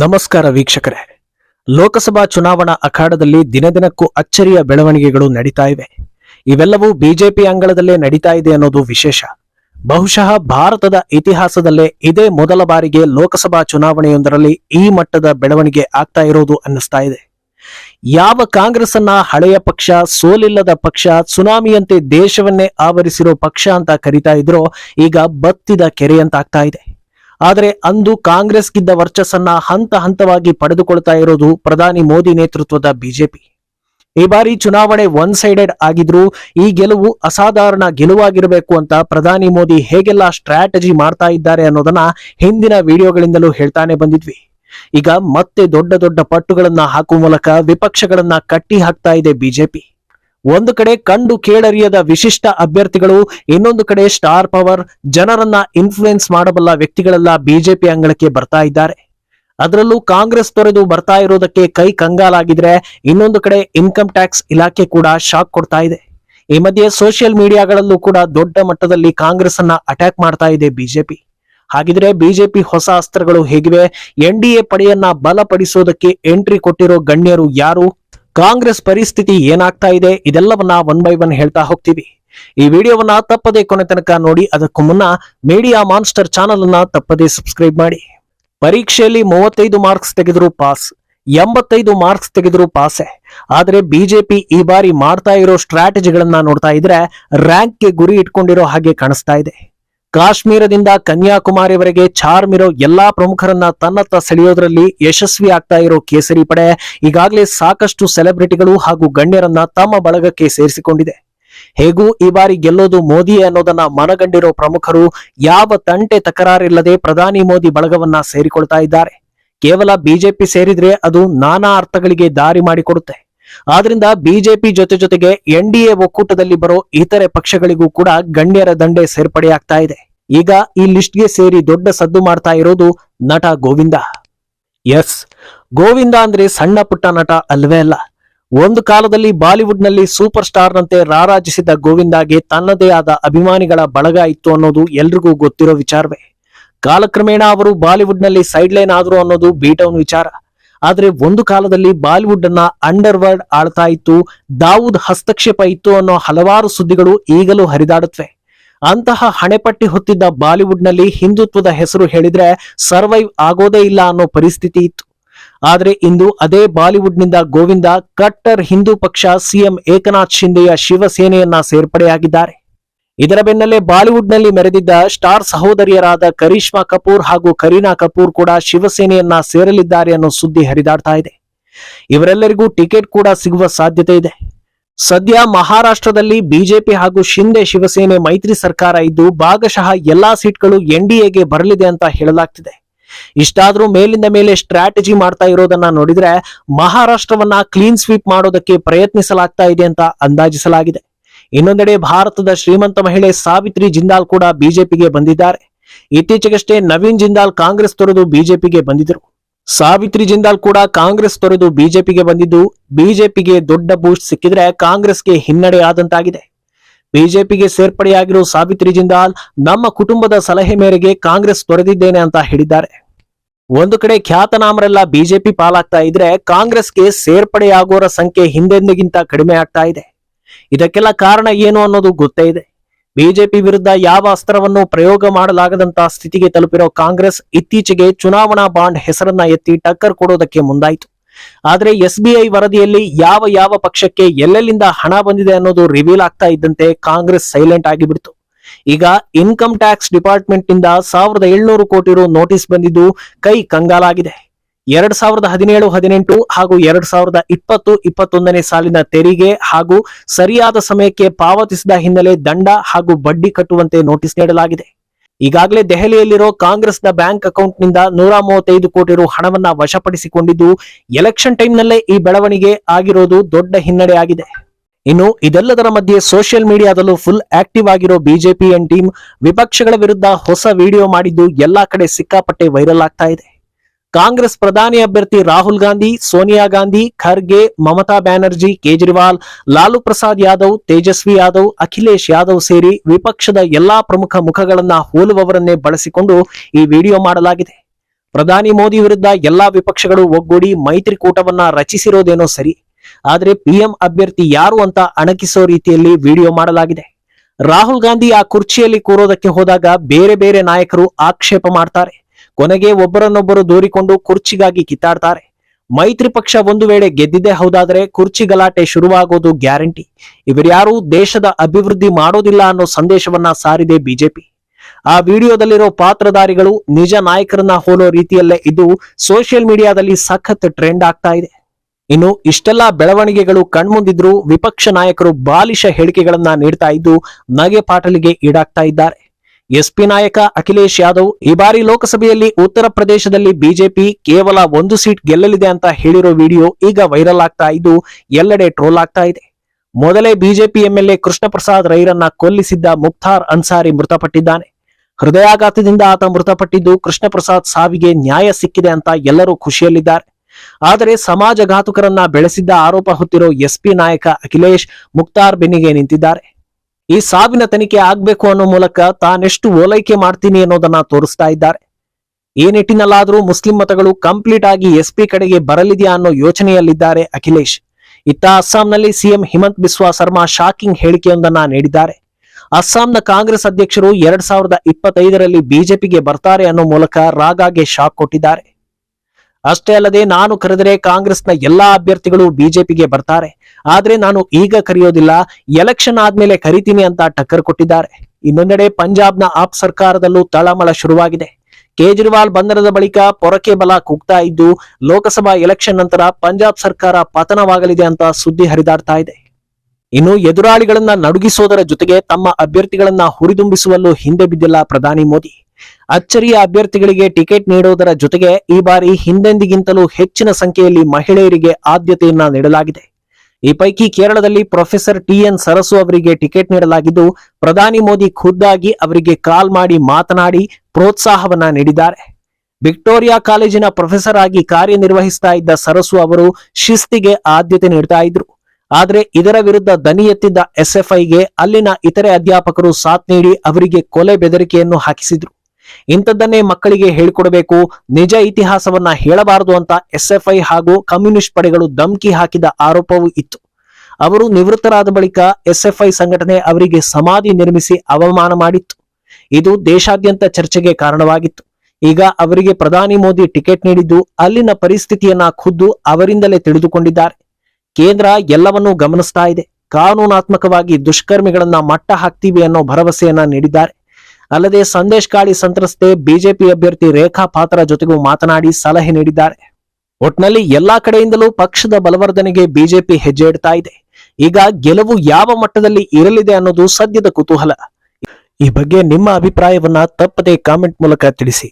ನಮಸ್ಕಾರ ವೀಕ್ಷಕರೇ. ಲೋಕಸಭಾ ಚುನಾವಣಾ ಅಖಾಡದಲ್ಲಿ ದಿನದಿನಕ್ಕೂ ಅಚ್ಚರಿಯ ಬೆಳವಣಿಗೆಗಳು ನಡೀತಾ ಇವೆ. ಇವೆಲ್ಲವೂ ಬಿಜೆಪಿ ಅಂಗಳದಲ್ಲೇ ನಡೀತಾ ಇದೆ ಅನ್ನೋದು ವಿಶೇಷ. ಬಹುಶಃ ಭಾರತದ ಇತಿಹಾಸದಲ್ಲೇ ಇದೇ ಮೊದಲ ಬಾರಿಗೆ ಲೋಕಸಭಾ ಚುನಾವಣೆಯೊಂದರಲ್ಲಿ ಈ ಮಟ್ಟದ ಬೆಳವಣಿಗೆ ಆಗ್ತಾ ಇರೋದು ಅನ್ನಿಸ್ತಾ ಇದೆ. ಯಾವ ಕಾಂಗ್ರೆಸ್ ಅನ್ನ ಹಳೆಯ ಪಕ್ಷ, ಸೋಲಿಲ್ಲದ ಪಕ್ಷ, ಸುನಾಮಿಯಂತೆ ದೇಶವನ್ನೇ ಆವರಿಸಿರೋ ಪಕ್ಷ ಅಂತ ಕರಿತಾ ಇದ್ರೋ, ಈಗ ಬತ್ತಿದ ಕೆರೆಯಂತಾಗ್ತಾ ಇದೆ. ಆದರೆ ಅಂದು ಕಾಂಗ್ರೆಸ್ ಗಿದ್ದ ವರ್ಚಸ್ಸನ್ನ ಹಂತ ಹಂತವಾಗಿ ಪಡೆದುಕೊಳ್ತಾ ಇರೋದು ಪ್ರಧಾನಿ ಮೋದಿ ನೇತೃತ್ವದ ಬಿಜೆಪಿ. ಈ ಬಾರಿ ಚುನಾವಣೆ ಒನ್ ಸೈಡೆಡ್ ಆಗಿದ್ರೂ ಈ ಗೆಲುವು ಅಸಾಧಾರಣ ಗೆಲುವಾಗಿರಬೇಕು ಅಂತ ಪ್ರಧಾನಿ ಮೋದಿ ಹೇಗೆಲ್ಲ ಸ್ಟ್ರಾಟಜಿ ಮಾಡ್ತಾ ಇದ್ದಾರೆ ಅನ್ನೋದನ್ನ ಹಿಂದಿನ ವಿಡಿಯೋಗಳಿಂದಲೂ ಹೇಳ್ತಾನೆ ಬಂದಿದ್ವಿ. ಈಗ ಮತ್ತೆ ದೊಡ್ಡ ದೊಡ್ಡ ಪಟ್ಟುಗಳನ್ನ ಹಾಕುವ ಮೂಲಕ ವಿಪಕ್ಷಗಳನ್ನ ಕಟ್ಟಿ ಹಾಕ್ತಾ ಇದೆ ಬಿಜೆಪಿ. ಒಂದು ಕಡೆ ಕಂಡು ಕೇಳರಿಯದ ವಿಶಿಷ್ಟ ಅಭ್ಯರ್ಥಿಗಳು, ಇನ್ನೊಂದು ಕಡೆ ಸ್ಟಾರ್ ಪವರ್ ಜನರನ್ನ ಇನ್ಫ್ಲುಯೆನ್ಸ್ ಮಾಡಬಲ್ಲ ವ್ಯಕ್ತಿಗಳೆಲ್ಲ ಬಿಜೆಪಿ ಅಂಗಳಕ್ಕೆ ಬರ್ತಾ ಇದ್ದಾರೆ. ಅದರಲ್ಲೂ ಕಾಂಗ್ರೆಸ್ ತೊರೆದು ಬರ್ತಾ ಇರೋದಕ್ಕೆ ಕೈ ಕಂಗಾಲಾಗಿದ್ರೆ ಇನ್ನೊಂದು ಕಡೆ ಇನ್ಕಮ್ ಟ್ಯಾಕ್ಸ್ ಇಲಾಖೆ ಕೂಡ ಶಾಕ್ ಕೊಡ್ತಾ ಇದೆ. ಈ ಮಧ್ಯೆ ಸೋಷಿಯಲ್ ಮೀಡಿಯಾಗಳಲ್ಲೂ ಕೂಡ ದೊಡ್ಡ ಮಟ್ಟದಲ್ಲಿ ಕಾಂಗ್ರೆಸ್ ಅನ್ನ ಅಟ್ಯಾಕ್ ಮಾಡ್ತಾ ಇದೆ ಬಿಜೆಪಿ. ಹಾಗಿದ್ರೆ ಬಿಜೆಪಿ ಹೊಸ ಅಸ್ತ್ರಗಳು ಹೇಗಿವೆ? ಎನ್ ಡಿ ಎ ಪಡೆಯನ್ನ ಬಲಪಡಿಸೋದಕ್ಕೆ ಎಂಟ್ರಿ ಕೊಟ್ಟಿರೋ ಗಣ್ಯರು ಯಾರು? ಕಾಂಗ್ರೆಸ್ ಪರಿಸ್ಥಿತಿ ಏನಾಗ್ತಾ ಇದೆ, ಇದೆಲ್ಲವನ್ನ ಒನ್ ಬೈ ಒನ್ ಹೇಳ್ತಾ ಹೋಗ್ತೀವಿ. ಈ ವಿಡಿಯೋವನ್ನ ತಪ್ಪದೆ ಕೊನೆ ತನಕ ನೋಡಿ, ಅದಕ್ಕೂ ಮುನ್ನ ಮೀಡಿಯಾ ಮಾನ್ಸ್ಟರ್ ಚಾನಲ್ ಅನ್ನ ತಪ್ಪದೇ ಸಬ್ಸ್ಕ್ರೈಬ್ ಮಾಡಿ. ಪರೀಕ್ಷೆಯಲ್ಲಿ ಮೂವತ್ತೈದು ಮಾರ್ಕ್ಸ್ ತೆಗೆದ್ರು ಪಾಸ್ ಎಂಬತ್ತೈದು ಮಾರ್ಕ್ಸ್ ತೆಗೆದ್ರು ಪಾಸೆ ಆದ್ರೆ ಬಿಜೆಪಿ ಈ ಬಾರಿ ಮಾಡ್ತಾ ಇರೋ ಸ್ಟ್ರಾಟಜಿಗಳನ್ನ ನೋಡ್ತಾ ಇದ್ರೆ ರ್ಯಾಂಕ್ಗೆ ಗುರಿ ಇಟ್ಕೊಂಡಿರೋ ಹಾಗೆ ಕಾಣಿಸ್ತಾ ಇದೆ. ಕಾಶ್ಮೀರದಿಂದ ಕನ್ಯಾಕುಮಾರಿವರೆಗೆ ಚಾರ್ಮಿರೋ ಎಲ್ಲಾ ಪ್ರಮುಖರನ್ನ ತನ್ನತ್ತ ಸೆಳೆಯೋದ್ರಲ್ಲಿ ಯಶಸ್ವಿ ಆಗ್ತಾ ಇರೋ ಕೇಸರಿ ಪಡೆ ಈಗಾಗಲೇ ಸಾಕಷ್ಟು ಸೆಲೆಬ್ರಿಟಿಗಳು ಹಾಗೂ ಗಣ್ಯರನ್ನ ತಮ್ಮ ಬಳಗಕ್ಕೆ ಸೇರಿಸಿಕೊಂಡಿದೆ. ಹೇಗೂ ಈ ಬಾರಿ ಗೆಲ್ಲೋದು ಮೋದಿ ಅನ್ನೋದನ್ನ ಮನಗಂಡಿರೋ ಪ್ರಮುಖರು ಯಾವ ತಂಟೆ ತಕರಾರಿಲ್ಲದೆ ಪ್ರಧಾನಿ ಮೋದಿ ಬಳಗವನ್ನ ಸೇರಿಕೊಳ್ತಾ ಇದ್ದಾರೆ. ಕೇವಲ ಬಿಜೆಪಿ ಸೇರಿದ್ರೆ ಅದು ನಾನಾ ಅರ್ಥಗಳಿಗೆ ದಾರಿ ಮಾಡಿಕೊಡುತ್ತೆ. ಆದ್ರಿಂದ ಬಿಜೆಪಿ ಜೊತೆ ಜೊತೆಗೆ ಎನ್ ಒಕ್ಕೂಟದಲ್ಲಿ ಬರೋ ಇತರೆ ಪಕ್ಷಗಳಿಗೂ ಕೂಡ ಗಣ್ಯರ ದಂಡೆ ಸೇರ್ಪಡೆಯಾಗ್ತಾ ಇದೆ. ಈಗ ಈ ಲಿಸ್ಟ್ಗೆ ಸೇರಿ ದೊಡ್ಡ ಸದ್ದು ಮಾಡ್ತಾ ಇರೋದು ನಟ ಗೋವಿಂದ. ಎಸ್, ಗೋವಿಂದ ಅಂದ್ರೆ ಸಣ್ಣ ಪುಟ್ಟ ನಟ ಅಲ್ವೇ ಅಲ್ಲ. ಒಂದು ಕಾಲದಲ್ಲಿ ಬಾಲಿವುಡ್ನಲ್ಲಿ ಸೂಪರ್ ಸ್ಟಾರ್ ನಂತೆ ರಾರಾಜಿಸಿದ ಗೋವಿಂದಾಗೆ ತನ್ನದೇ ಆದ ಅಭಿಮಾನಿಗಳ ಬಳಗ ಇತ್ತು ಅನ್ನೋದು ಎಲ್ರಿಗೂ ಗೊತ್ತಿರೋ ವಿಚಾರವೇ. ಕಾಲಕ್ರಮೇಣ ಅವರು ಬಾಲಿವುಡ್ನಲ್ಲಿ ಸೈಡ್ ಲೈನ್ ಆದ್ರು ಅನ್ನೋದು ಬೀಟೌನ್ ವಿಚಾರ. ಆದ್ರೆ ಒಂದು ಕಾಲದಲ್ಲಿ ಬಾಲಿವುಡ್ ಅನ್ನ ಅಂಡರ್ ವರ್ಲ್ಡ್ ಆಳ್ತಾ ಇತ್ತು, ದಾವೂದ್ ಹಸ್ತಕ್ಷೇಪ ಇತ್ತು ಅನ್ನೋ ಹಲವಾರು ಸುದ್ದಿಗಳು ಈಗಲೂ ಹರಿದಾಡುತ್ತವೆ. ಅಂತಹ ಹಣೆಪಟ್ಟಿ ಹೊತ್ತಿದ್ದ ಬಾಲಿವುಡ್ನಲ್ಲಿ ಹಿಂದುತ್ವದ ಹೆಸರು ಹೇಳಿದ್ರೆ ಸರ್ವೈವ್ ಆಗೋದೇ ಇಲ್ಲ ಅನ್ನೋ ಪರಿಸ್ಥಿತಿ ಇತ್ತು. ಆದ್ರೆ ಇಂದು ಅದೇ ಬಾಲಿವುಡ್ನಿಂದ ಗೋವಿಂದ ಕಟ್ಟರ್ ಹಿಂದೂ ಪಕ್ಷ ಸಿಎಂ ಏಕನಾಥ್ ಶಿಂದೆಯ ಶಿವಸೇನೆಯನ್ನ ಸೇರ್ಪಡೆಯಾಗಿದ್ದಾರೆ. ಇದರ ಬೆನ್ನಲ್ಲೇ ಬಾಲಿವುಡ್ನಲ್ಲಿ ಮೆರೆದಿದ್ದ ಸ್ಟಾರ್ ಸಹೋದರಿಯರಾದ ಕರಿಷ್ಮಾ ಕಪೂರ್ ಹಾಗೂ ಕರೀನಾ ಕಪೂರ್ ಕೂಡ ಶಿವಸೇನೆಯನ್ನ ಸೇರಲಿದ್ದಾರೆ ಅನ್ನೋ ಸುದ್ದಿ ಹರಿದಾಡ್ತಾ ಇದೆ. ಇವರೆಲ್ಲರಿಗೂ ಟಿಕೆಟ್ ಕೂಡ ಸಿಗುವ ಸಾಧ್ಯತೆ ಇದೆ. ಸದ್ಯ ಮಹಾರಾಷ್ಟ್ರದಲ್ಲಿ ಬಿಜೆಪಿ ಹಾಗೂ ಶಿಂದೆ ಶಿವಸೇನೆ ಮೈತ್ರಿ ಸರ್ಕಾರ ಇದ್ದು ಭಾಗಶಃ ಎಲ್ಲಾ ಸೀಟ್ಗಳು ಎನ್ಡಿಎಗೆ ಬರಲಿದೆ ಅಂತ ಹೇಳಲಾಗ್ತಿದೆ. ಇಷ್ಟಾದ್ರೂ ಮೇಲಿಂದ ಮೇಲೆ ಸ್ಟ್ರಾಟಜಿ ಮಾಡ್ತಾ ಇರೋದನ್ನ ನೋಡಿದ್ರೆ ಮಹಾರಾಷ್ಟ್ರವನ್ನ ಕ್ಲೀನ್ ಸ್ವೀಪ್ ಮಾಡೋದಕ್ಕೆ ಪ್ರಯತ್ನಿಸಲಾಗ್ತಾ ಇದೆ ಅಂತ ಅಂದಾಜಿಸಲಾಗಿದೆ. ಇನ್ನೊಂದೆಡೆ ಭಾರತದ ಶ್ರೀಮಂತ ಮಹಿಳೆ ಸಾವಿತ್ರಿ ಜಿಂದಾಲ್ ಕೂಡ ಬಿಜೆಪಿಗೆ ಬಂದಿದ್ದಾರೆ. ಇತ್ತೀಚೆಗಷ್ಟೇ ನವೀನ್ ಜಿಂದಾಲ್ ಕಾಂಗ್ರೆಸ್ ತೊರೆದು ಬಿಜೆಪಿಗೆ ಬಂದಿದ್ದರು. ಸಾವಿತ್ರಿ ಜಿಂದಾಲ್ ಕೂಡ ಕಾಂಗ್ರೆಸ್ ತೊರೆದು ಬಿಜೆಪಿಗೆ ಬಂದಿದ್ದು, ಬಿಜೆಪಿಗೆ ದೊಡ್ಡ ಬೂಸ್ಟ್ ಸಿಕ್ಕಿದ್ರೆ ಕಾಂಗ್ರೆಸ್ಗೆ ಹಿನ್ನಡೆ ಆದಂತಾಗಿದೆ. ಬಿಜೆಪಿಗೆ ಸೇರ್ಪಡೆಯಾಗಿರೋ ಸಾವಿತ್ರಿ ಜಿಂದಾಲ್ ನಮ್ಮ ಕುಟುಂಬದ ಸಲಹೆ ಮೇರೆಗೆ ಕಾಂಗ್ರೆಸ್ ತೊರೆದಿದ್ದೇನೆ ಅಂತ ಹೇಳಿದ್ದಾರೆ. ಒಂದು ಕಡೆ ಖ್ಯಾತನಾಮರೆಲ್ಲ ಬಿಜೆಪಿ ಪಾಲಾಗ್ತಾ ಇದ್ರೆ ಕಾಂಗ್ರೆಸ್ಗೆ ಸೇರ್ಪಡೆಯಾಗೋರ ಸಂಖ್ಯೆ ಹಿಂದೆಂದಿಗಿಂತ ಕಡಿಮೆ ಆಗ್ತಾ ಇದೆ. ಇದಕ್ಕೆಲ್ಲ ಕಾರಣ ಏನು ಅನ್ನೋದು ಗೊತ್ತೇ ಇದೆ. ಬಿಜೆಪಿ ವಿರುದ್ಧ ಯಾವ ಅಸ್ತ್ರವನ್ನು ಪ್ರಯೋಗ ಮಾಡಲಾಗದಂತ ಸ್ಥಿತಿಗೆ ತಲುಪಿರೋ ಕಾಂಗ್ರೆಸ್ ಇತ್ತೀಚೆಗೆ ಚುನಾವಣಾ ಬಾಂಡ್ ಹೆಸರನ್ನ ಎತ್ತಿ ಟಕ್ಕರ್ ಕೊಡೋದಕ್ಕೆ ಮುಂದಾಯಿತು. ಆದ್ರೆ ಎಸ್ ಬಿ ಐ ವರದಿಯಲ್ಲಿ ಯಾವ ಯಾವ ಪಕ್ಷಕ್ಕೆ ಎಲ್ಲೆಲ್ಲಿಂದ ಹಣ ಬಂದಿದೆ ಅನ್ನೋದು ರಿವೀಲ್ ಆಗ್ತಾ ಇದ್ದಂತೆ ಕಾಂಗ್ರೆಸ್ ಸೈಲೆಂಟ್ ಆಗಿಬಿಡ್ತು. ಈಗ ಇನ್ಕಮ್ ಟ್ಯಾಕ್ಸ್ ಡಿಪಾರ್ಟ್ಮೆಂಟ್ನಿಂದ ಸಾವಿರದ ಏಳ್ನೂರು ಕೋಟಿ ರು ನೋಟಿಸ್ ಬಂದಿದ್ದು ಕೈ ಕಂಗಾಲಾಗಿದೆ. ಎರಡ್ ಸಾವಿರದ ಹದಿನೇಳು, ಹದಿನೆಂಟು ಹಾಗೂ ಎರಡ್ ಸಾವಿರದ ಇಪ್ಪತ್ತು, ಇಪ್ಪತ್ತೊಂದನೇ ಸಾಲಿನ ತೆರಿಗೆ ಹಾಗೂ ಸರಿಯಾದ ಸಮಯಕ್ಕೆ ಪಾವತಿಸಿದ ಹಿನ್ನೆಲೆ ದಂಡ ಹಾಗೂ ಬಡ್ಡಿ ಕಟ್ಟುವಂತೆ ನೋಟಿಸ್ ನೀಡಲಾಗಿದೆ. ಈಗಾಗಲೇ ದೆಹಲಿಯಲ್ಲಿರೋ ಕಾಂಗ್ರೆಸ್ನ ಬ್ಯಾಂಕ್ ಅಕೌಂಟ್ನಿಂದ ನೂರ ಮೂವತ್ತೈದು ಕೋಟಿ ರು ಹಣವನ್ನ ವಶಪಡಿಸಿಕೊಂಡಿದ್ದು, ಎಲೆಕ್ಷನ್ ಟೈಮ್ನಲ್ಲೇ ಈ ಬೆಳವಣಿಗೆ ಆಗಿರೋದು ದೊಡ್ಡ ಹಿನ್ನಡೆ ಆಗಿದೆ. ಇನ್ನು ಇದೆಲ್ಲದರ ಮಧ್ಯೆ ಸೋಷಿಯಲ್ ಮೀಡಿಯಾದಲ್ಲೂ ಫುಲ್ ಆಕ್ಟಿವ್ ಆಗಿರೋ ಬಿಜೆಪಿ ಅಂಡ್ ಟೀಮ್ ವಿಪಕ್ಷಗಳ ವಿರುದ್ಧ ಹೊಸ ವಿಡಿಯೋ ಮಾಡಿದ್ದು ಎಲ್ಲಾ ಕಡೆ ಸಿಕ್ಕಾಪಟ್ಟೆ ವೈರಲ್ ಆಗ್ತಾ ಇದೆ. ಕಾಂಗ್ರೆಸ್ ಪ್ರಧಾನಿ ಅಭ್ಯರ್ಥಿ ರಾಹುಲ್ ಗಾಂಧಿ, ಸೋನಿಯಾ ಗಾಂಧಿ, ಖರ್ಗೆ, ಮಮತಾ ಬ್ಯಾನರ್ಜಿ, ಕೇಜ್ರಿವಾಲ್, ಲಾಲು ಪ್ರಸಾದ್ ಯಾದವ್, ತೇಜಸ್ವಿ ಯಾದವ್, ಅಖಿಲೇಶ್ ಯಾದವ್ ಸೇರಿ ವಿಪಕ್ಷದ ಎಲ್ಲಾ ಪ್ರಮುಖ ಮುಖಗಳನ್ನ ಹೋಲುವವರನ್ನೇ ಬಳಸಿಕೊಂಡು ಈ ವಿಡಿಯೋ ಮಾಡಲಾಗಿದೆ. ಪ್ರಧಾನಿ ಮೋದಿ ವಿರುದ್ಧ ಎಲ್ಲಾ ವಿಪಕ್ಷಗಳು ಒಗ್ಗೂಡಿ ಮೈತ್ರಿಕೂಟವನ್ನ ರಚಿಸಿರೋದೇನೋ ಸರಿ. ಆದರೆ ಪಿಎಂ ಅಭ್ಯರ್ಥಿ ಯಾರು ಅಂತ ಅಣಕಿಸೋ ರೀತಿಯಲ್ಲಿ ವಿಡಿಯೋ ಮಾಡಲಾಗಿದೆ. ರಾಹುಲ್ ಗಾಂಧಿ ಆ ಕುರ್ಚಿಯಲ್ಲಿ ಕೂರೋದಕ್ಕೆ ಹೋದಾಗ ಬೇರೆ ಬೇರೆ ನಾಯಕರು ಆಕ್ಷೇಪ ಮಾಡ್ತಾರೆ. ಕೊನೆಗೆ ಒಬ್ಬರನ್ನೊಬ್ಬರು ದೂರಿಕೊಂಡು ಕುರ್ಚಿಗಾಗಿ ಕಿತ್ತಾಡ್ತಾರೆ. ಮೈತ್ರಿ ಪಕ್ಷ ಒಂದು ವೇಳೆ ಗೆದ್ದಿದೆ ಹೌದಾದರೆ ಕುರ್ಚಿ ಗಲಾಟೆ ಶುರುವಾಗೋದು ಗ್ಯಾರಂಟಿ. ಇವರ್ಯಾರೂ ದೇಶದ ಅಭಿವೃದ್ಧಿ ಮಾಡೋದಿಲ್ಲ ಅನ್ನೋ ಸಂದೇಶವನ್ನ ಸಾರಿದೆ ಬಿಜೆಪಿ. ಆ ವಿಡಿಯೋದಲ್ಲಿರೋ ಪಾತ್ರಧಾರಿಗಳು ನಿಜ ನಾಯಕರನ್ನ ಹೋಲೋ ರೀತಿಯಲ್ಲೇ ಇದು ಸೋಷಿಯಲ್ ಮೀಡಿಯಾದಲ್ಲಿ ಸಖತ್ ಟ್ರೆಂಡ್ ಆಗ್ತಾ ಇದೆ. ಇನ್ನು ಇಷ್ಟೆಲ್ಲಾ ಬೆಳವಣಿಗೆಗಳು ಕಣ್ಮುಂದಿದ್ರು ವಿಪಕ್ಷ ನಾಯಕರು ಬಾಲಿಶ ಹೇಳಿಕೆಗಳನ್ನ ನೀಡ್ತಾ ಇದ್ದು ನಗೆ ಪಾಟಲಿಗೆ ಈಡಾಗ್ತಾ ಇದ್ದಾರೆ. ಎಸ್ಪಿ ನಾಯಕ ಅಖಿಲೇಶ್ ಯಾದವ್ ಈ ಬಾರಿ ಲೋಕಸಭೆಯಲ್ಲಿ ಉತ್ತರ ಪ್ರದೇಶದಲ್ಲಿ ಬಿಜೆಪಿ ಕೇವಲ ಒಂದು ಸೀಟ್ ಗೆಲ್ಲಲಿದೆ ಅಂತ ಹೇಳಿರೋ ವಿಡಿಯೋ ಈಗ ವೈರಲ್ ಆಗ್ತಾ ಇದ್ದು ಎಲ್ಲೆಡೆ ಟ್ರೋಲ್ ಆಗ್ತಾ ಇದೆ. ಮೊದಲೇ ಬಿಜೆಪಿ ಎಂಎಲ್ಎ ಕೃಷ್ಣ ಪ್ರಸಾದ್ ರೈರನ್ನ ಕೊಲ್ಲಿಸಿದ್ದ ಮುಕ್ತಾರ್ ಅನ್ಸಾರಿ ಮೃತಪಟ್ಟಿದ್ದಾನೆ. ಹೃದಯಾಘಾತದಿಂದ ಆತ ಮೃತಪಟ್ಟಿದ್ದು ಕೃಷ್ಣ ಪ್ರಸಾದ್ ಸಾವಿಗೆ ನ್ಯಾಯ ಸಿಕ್ಕಿದೆ ಅಂತ ಎಲ್ಲರೂ ಖುಷಿಯಲ್ಲಿದ್ದಾರೆ. ಆದರೆ ಸಮಾಜ ಘಾತುಕರನ್ನ ಬೆಳೆಸಿದ್ದ ಆರೋಪ ಹೊತ್ತಿರೋ ಎಸ್ಪಿ ನಾಯಕ ಅಖಿಲೇಶ್ ಮುಕ್ತಾರ್ ಬೆನ್ನಿಗೆ ನಿಂತಿದ್ದಾರೆ. ಈ ಸಾವಿನ ತನಿಖೆ ಆಗ್ಬೇಕು ಅನ್ನೋ ಮೂಲಕ ತಾನೆಷ್ಟು ಓಲೈಕೆ ಮಾಡ್ತೀನಿ ಅನ್ನೋದನ್ನ ತೋರಿಸ್ತಾ ಇದ್ದಾರೆ. ಈ ನಿಟ್ಟಿನಲ್ಲಾದ್ರೂ ಮುಸ್ಲಿಂ ಮತಗಳು ಕಂಪ್ಲೀಟ್ ಆಗಿ ಎಸ್ಪಿ ಕಡೆಗೆ ಬರಲಿದೆಯಾ ಅನ್ನೋ ಯೋಚನೆಯಲ್ಲಿದ್ದಾರೆ ಅಖಿಲೇಶ್. ಇತ್ತ ಅಸ್ಸಾಂನಲ್ಲಿ ಸಿಎಂ ಹಿಮಂತ್ ಬಿಸ್ವಾ ಶರ್ಮಾ ಶಾಕಿಂಗ್ ಹೇಳಿಕೆಯೊಂದನ್ನ ನೀಡಿದ್ದಾರೆ. ಅಸ್ಸಾಂನ ಕಾಂಗ್ರೆಸ್ ಅಧ್ಯಕ್ಷರು ಎರಡ್ ಸಾವಿರದ ಇಪ್ಪತ್ತೈದರಲ್ಲಿ ಬಿಜೆಪಿಗೆ ಬರ್ತಾರೆ ಅನ್ನೋ ಮೂಲಕ ರಾಗಾಗೆ ಶಾಕ್ ಕೊಟ್ಟಿದ್ದಾರೆ. ಅಷ್ಟೇ ಅಲ್ಲದೆ ನಾನು ಕರೆದರೆ ಕಾಂಗ್ರೆಸ್ನ ಎಲ್ಲಾ ಅಭ್ಯರ್ಥಿಗಳು ಬಿಜೆಪಿಗೆ ಬರ್ತಾರೆ. ಆದ್ರೆ ನಾನು ಈಗ ಕರೆಯೋದಿಲ್ಲ, ಎಲೆಕ್ಷನ್ ಆದ್ಮೇಲೆ ಕರಿತೀನಿ ಅಂತ ಟಕ್ಕರ್ ಕೊಟ್ಟಿದ್ದಾರೆ. ಇನ್ನೊಂದೆಡೆ ಪಂಜಾಬ್ನ ಆಪ್ ಸರ್ಕಾರದಲ್ಲೂ ತಳಮಳ ಶುರುವಾಗಿದೆ. ಕೇಜ್ರಿವಾಲ್ ಬಂಧನದ ಬಳಿಕ ಪೊರಕೆ ಬಲ ಕುಗ್ತಾ ಇದ್ದು, ಲೋಕಸಭಾ ಎಲೆಕ್ಷನ್ ನಂತರ ಪಂಜಾಬ್ ಸರ್ಕಾರ ಪತನವಾಗಲಿದೆ ಅಂತ ಸುದ್ದಿ ಹರಿದಾಡ್ತಾ ಇದೆ. ಇನ್ನು ಎದುರಾಳಿಗಳನ್ನ ನಡುಗಿಸುವುದರ ಜೊತೆಗೆ ತಮ್ಮ ಅಭ್ಯರ್ಥಿಗಳನ್ನ ಹುರಿದುಂಬಿಸುವಲ್ಲೂ ಹಿಂದೆ ಬಿದ್ದಿಲ್ಲ ಪ್ರಧಾನಿ ಮೋದಿ. ಅಚ್ಚರಿಯ ಅಭ್ಯರ್ಥಿಗಳಿಗೆ ಟಿಕೆಟ್ ನೀಡುವುದರ ಜೊತೆಗೆ ಈ ಬಾರಿ ಹಿಂದೆಂದಿಗಿಂತಲೂ ಹೆಚ್ಚಿನ ಸಂಖ್ಯೆಯಲ್ಲಿ ಮಹಿಳೆಯರಿಗೆ ಆದ್ಯತೆಯನ್ನ ನೀಡಲಾಗಿದೆ. ಈ ಪೈಕಿ ಕೇರಳದಲ್ಲಿ ಪ್ರೊಫೆಸರ್ ಟಿಎನ್ ಸರಸು ಅವರಿಗೆ ಟಿಕೆಟ್ ನೀಡಲಾಗಿದ್ದು, ಪ್ರಧಾನಿ ಮೋದಿ ಖುದ್ದಾಗಿ ಅವರಿಗೆ ಕಾಲ್ ಮಾಡಿ ಮಾತನಾಡಿ ಪ್ರೋತ್ಸಾಹವನ್ನ ನೀಡಿದ್ದಾರೆ. ವಿಕ್ಟೋರಿಯಾ ಕಾಲೇಜಿನ ಪ್ರೊಫೆಸರ್ ಆಗಿ ಕಾರ್ಯನಿರ್ವಹಿಸ್ತಾ ಇದ್ದ ಸರಸು ಅವರು ಶಿಸ್ತಿಗೆ ಆದ್ಯತೆ ನೀಡ್ತಾ ಇದ್ರು. ಆದರೆ ಇದರ ವಿರುದ್ಧ ದನಿ ಎತ್ತಿದ್ದ ಎಸ್ಎಫ್ಐಗೆ ಅಲ್ಲಿನ ಇತರೆ ಅಧ್ಯಾಪಕರು ಸಾಥ್ ನೀಡಿ ಅವರಿಗೆ ಕೊಲೆ ಬೆದರಿಕೆಯನ್ನು ಹಾಕಿಸಿದ್ರು. ಇಂಥದ್ದನ್ನೇ ಮಕ್ಕಳಿಗೆ ಹೇಳಿಕೊಡಬೇಕು. ನಿಜ ಇತಿಹಾಸವನ್ನ ಹೇಳಬಾರದು ಅಂತ ಎಸ್ಎಫ್ಐ ಹಾಗೂ ಕಮ್ಯುನಿಸ್ಟ್ ಪಡೆಗಳು ಧಮ್ಕಿ ಹಾಕಿದ ಆರೋಪವೂ ಇತ್ತು. ಅವರು ನಿವೃತ್ತರಾದ ಬಳಿಕ ಎಸ್ಎಫ್ಐ ಸಂಘಟನೆ ಅವರಿಗೆ ಸಮಾಧಿ ನಿರ್ಮಿಸಿ ಅವಮಾನ ಮಾಡಿತ್ತು. ಇದು ದೇಶಾದ್ಯಂತ ಚರ್ಚೆಗೆ ಕಾರಣವಾಗಿತ್ತು. ಈಗ ಅವರಿಗೆ ಪ್ರಧಾನಿ ಮೋದಿ ಟಿಕೆಟ್ ನೀಡಿದ್ದು ಅಲ್ಲಿನ ಪರಿಸ್ಥಿತಿಯನ್ನ ಖುದ್ದು ಅವರಿಂದಲೇ ತಿಳಿದುಕೊಂಡಿದ್ದಾರೆ. ಕೇಂದ್ರ ಎಲ್ಲವನ್ನೂ ಗಮನಿಸ್ತಾ ಇದೆ. ಕಾನೂನಾತ್ಮಕವಾಗಿ ದುಷ್ಕರ್ಮಿಗಳನ್ನ ಮಟ್ಟ ಹಾಕ್ತೀವಿ ಅನ್ನೋ ಭರವಸೆಯನ್ನ ನೀಡಿದ್ದಾರೆ. ಅಲ್ಲದೆ ಸಂದೇಶ್ ಕಾಳಿ ಸಂತ್ರಸ್ತೆ ಬಿಜೆಪಿ ಅಭ್ಯರ್ಥಿ ರೇಖಾ ಪಾತ್ರ ಜೊತೆಗೂ ಮಾತನಾಡಿ ಸಲಹೆ ನೀಡಿದ್ದಾರೆ. ಒಟ್ನಲ್ಲಿ ಎಲ್ಲಾ ಕಡೆಯಿಂದಲೂ ಪಕ್ಷದ ಬಲವರ್ಧನೆಗೆ ಬಿಜೆಪಿ ಹೆಜ್ಜೆ ಇಡ್ತಾ ಇದೆ. ಈಗ ಗೆಲುವು ಯಾವ ಮಟ್ಟದಲ್ಲಿ ಇರಲಿದೆ ಅನ್ನೋದು ಸದ್ಯದ ಕುತೂಹಲ. ಈ ಬಗ್ಗೆ ನಿಮ್ಮ ಅಭಿಪ್ರಾಯವನ್ನ ತಪ್ಪದೆ ಕಾಮೆಂಟ್ ಮೂಲಕ ತಿಳಿಸಿ.